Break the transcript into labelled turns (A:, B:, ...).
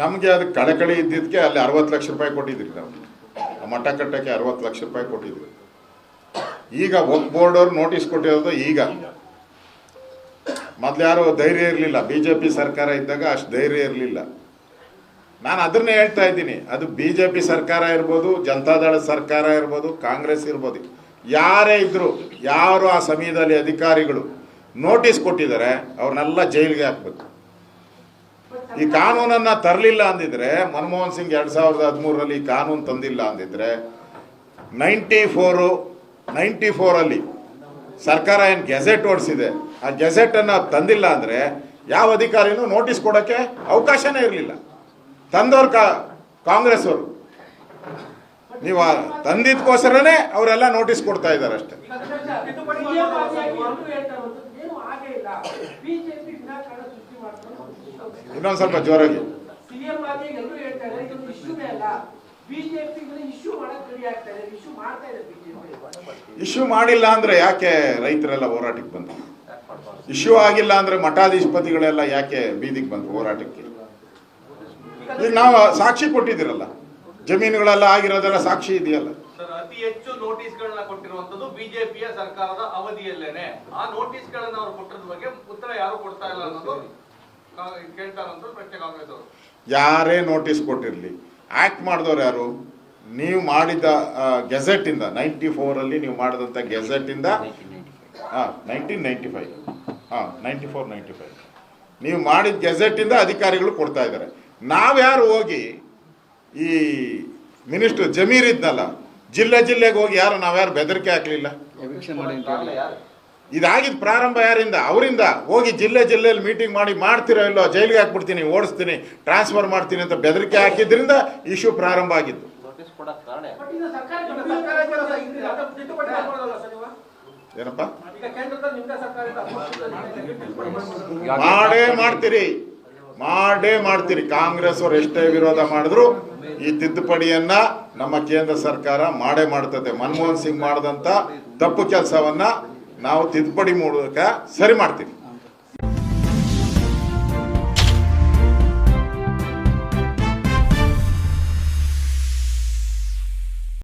A: ನಮಗೆ ಅದು ಕಳಕಳಿ ಇದ್ದಿದ್ದಕ್ಕೆ ಅಲ್ಲಿ ಅರವತ್ತು ಲಕ್ಷ ರೂಪಾಯಿ ಕೊಟ್ಟಿದ್ರಿ ನಾವು. ಮಠ ಕಟ್ಟಕ್ಕೆ ಅರವತ್ತು ಲಕ್ಷ ರೂಪಾಯಿ ಕೊಟ್ಟಿದ್ವಿ. ಈಗ ವಕ್ ಬೋರ್ಡ್ ಅವ್ರು ನೋಟಿಸ್ ಕೊಟ್ಟಿರೋದು ಈಗ. ಮೊದ್ಲು ಯಾರು ಧೈರ್ಯ ಇರಲಿಲ್ಲ. ಬಿ ಜೆ ಪಿ ಸರ್ಕಾರ ಇದ್ದಾಗ ಅಷ್ಟು ಧೈರ್ಯ ಇರಲಿಲ್ಲ. ನಾನು ಅದನ್ನೇ ಹೇಳ್ತಾ ಇದ್ದೀನಿ. ಅದು ಬಿ ಜೆ ಪಿ ಸರ್ಕಾರ ಇರ್ಬೋದು ಜನತಾದಳ ಸರ್ಕಾರ ಇರ್ಬೋದು, ಕಾಂಗ್ರೆಸ್ ಇರ್ಬೋದು. ಯಾರೇ ಇದ್ರು, ಯಾರು ಆ ಸಮಯದಲ್ಲಿ ಅಧಿಕಾರಿಗಳು ನೋಟಿಸ್ ಕೊಟ್ಟಿದ್ದಾರೆ, ಅವ್ರನ್ನೆಲ್ಲ ಜೈಲಿಗೆ ಹಾಕ್ಬೇಕು. ಈ ಕಾನೂನನ್ನ ತರಲಿಲ್ಲ ಅಂದಿದ್ರೆ, ಮನಮೋಹನ್ ಸಿಂಗ್ ಎರಡ್ ಸಾವಿರದ ಹದಿಮೂರರಲ್ಲಿ ಈ ಕಾನೂನು ತಂದಿಲ್ಲ ಅಂದಿದ್ರೆ, ನೈಂಟಿ ಫೋರು, ನೈಂಟಿ ಫೋರಲ್ಲಿ ಸರ್ಕಾರ ಏನು ಗೆಜೆಟ್ ಓಡಿಸಿದೆ, ಆ ಗೆಜೆಟನ್ನು ತಂದಿಲ್ಲ ಅಂದರೆ ಯಾವ ಅಧಿಕಾರಿನೂ ನೋಟಿಸ್ ಕೊಡೋಕ್ಕೆ ಅವಕಾಶನೇ ಇರಲಿಲ್ಲ. ತಂದವ್ರು ಕಾ ಕಾಂಗ್ರೆಸ್ ಅವರು ನೀವು ತಂದಿದ್ಕೋಸ್ಕರನೇ ಅವರೆಲ್ಲ ನೋಟಿಸ್ ಕೊಡ್ತಾ ಇದ್ದಾರೆ ಅಷ್ಟೇ. ಇನ್ನೊಂದು ಸ್ವಲ್ಪ ಜೋರಾಗಿ.
B: ಸಿಎಂ ಆಗಿ ಎಲ್ಲರೂ ಹೇಳ್ತಾರೆ ಇದೊಂದು ಇಶ್ಯೂನೇ ಅಲ್ಲ. ಬಿಜೆಪಿ ಇಶ್ಯೂ ರೆಡಿ ಇಶ್ಯೂ ಮಾಡ್ತಾ ಇದೆ ಬಿಜೆಪಿ
A: ಇಶ್ಯೂ ಮಾಡಿಲ್ಲ ಅಂದ್ರೆ ಯಾಕೆ ರೈತರೆಲ್ಲ ಹೋರಾಟಕ್ಕೆ ಬಂದರು? ಇಶ್ಯೂ ಆಗಿಲ್ಲ ಅಂದ್ರೆ ಮಠಾಧೀಶಪತಿಗಳೆಲ್ಲ ಯಾಕೆ ಬೀದಿಗೆ ಬಂದ್ರು ಹೋರಾಟಕ್ಕೆ? ಈಗ ನಾವು ಸಾಕ್ಷಿ ಕೊಟ್ಟಿದ್ದೀರಲ್ಲ. ಜಮೀನುಗಳೆಲ್ಲ ಆಗಿರೋದೆಲ್ಲ ಸಾಕ್ಷಿ ಇದೆಯಲ್ಲ.
C: ಸರ್ ಅತಿ ಹೆಚ್ಚು ನೋಟಿಸ್ಗಳನ್ನ ಕೊಟ್ಟಿರುವಂತದ್ದು ಬಿಜೆಪಿಯ ಸರ್ಕಾರದ ಅವಧಿಯಲ್ಲೇನೆ. ಆ ನೋಟಿಸ್ಗಳನ್ನ ಅವರು ಕೊಟ್ಟಿರೋದ್ ಬಗ್ಗೆ ಉತ್ತರ ಯಾರು ಕೊಡ್ತಾ ಇಲ್ಲ ಅನ್ನೋದು ಕಾ- ಕೇಳ್ತಾ ಇರೋದು ಪ್ರಶ್ನೆ ಕಾಂಗ್ರೆಸ್ ಅವರು
A: ಯಾರೇ ನೋಟಿಸ್ ಕೊಟ್ಟಿರಲಿ. ಆ್ಯಕ್ಟ್ ಮಾಡಿದವ್ರು ಯಾರು? ನೀವು ಮಾಡಿದ ಗೆಜೆಟಿಂದ ನೈಂಟಿ ಫೋರಲ್ಲಿ ನೀವು ಮಾಡಿದಂಥ ಗೆಜೆಟಿಂದ ಹಾಂ ನೈನ್ಟೀನ್ ನೈಂಟಿ ಫೈವ್. ಹಾಂ ನೈಂಟಿ ಫೋರ್ ನೈಂಟಿ ಫೈವ್. ನೀವು ಮಾಡಿದ ಗೆಜೆಟಿಂದ ಅಧಿಕಾರಿಗಳು ಕೊಡ್ತಾ ಇದ್ದಾರೆ. ನಾವ್ಯಾರು ಹೋಗಿ ಈ ಮಿನಿಸ್ಟರ್ ಜಮೀರ್ ಇದ್ನಲ್ಲ ಜಿಲ್ಲೆ ಜಿಲ್ಲೆಗೆ ಹೋಗಿ ಯಾರು ನಾವ್ಯಾರು ಬೆದರಿಕೆ ಹಾಕಲಿಲ್ಲ? ಇದಾಗಿದ್ ಪ್ರಾರಂಭ ಯಾರಿಂದ? ಅವರಿಂದ ಹೋಗಿ ಜಿಲ್ಲೆ ಜಿಲ್ಲೆಯಲ್ಲಿ ಮೀಟಿಂಗ್ ಮಾಡಿ ಮಾಡ್ತಿರೋ ಇಲ್ಲೋ ಜೈಲಿಗೆ ಹಾಕ್ಬಿಡ್ತೀನಿ ಓಡಿಸ್ತೀನಿ ಟ್ರಾನ್ಸ್ಫರ್ ಮಾಡ್ತೀನಿ ಅಂತ ಬೆದರಿಕೆ ಹಾಕಿದ್ರಿಂದ ಇಶ್ಯೂ ಪ್ರಾರಂಭ ಆಗಿದ್ದು.
C: ನೋಟಿಸ್ ಕೊಡಕ್ ಕಾರಣ
B: ಬಟ್ ಇದು ಸರ್ಕಾರ ಸರ್ಕಾರ ತಿದ್ದುಪಡಿ ಮಾಡ್ಬೋದಲ್ಲ ಸರ್ ನೀವು?
A: ಏನಪ್ಪ. ಮಾಡೇ ಮಾಡ್ತೀರಿ. ಮಾಡೇ ಮಾಡ್ತೀರಿ. ಕಾಂಗ್ರೆಸ್ ಅವರು ಎಷ್ಟೇ ವಿರೋಧ ಮಾಡಿದ್ರು ಈ ತಿದ್ದುಪಡಿಯನ್ನ ನಮ್ಮ ಕೇಂದ್ರ ಸರ್ಕಾರ ಮಾಡೇ ಮಾಡ್ತದೆ. ಮನಮೋಹನ್ ಸಿಂಗ್ ಮಾಡಿದಂತ ತಪ್ಪು ಕೆಲಸವನ್ನ ನಾವು ತಿದ್ದುಪಡಿ ಮಾಡೋದಕ್ಕೆ ಸರಿ ಮಾಡ್ತೀವಿ.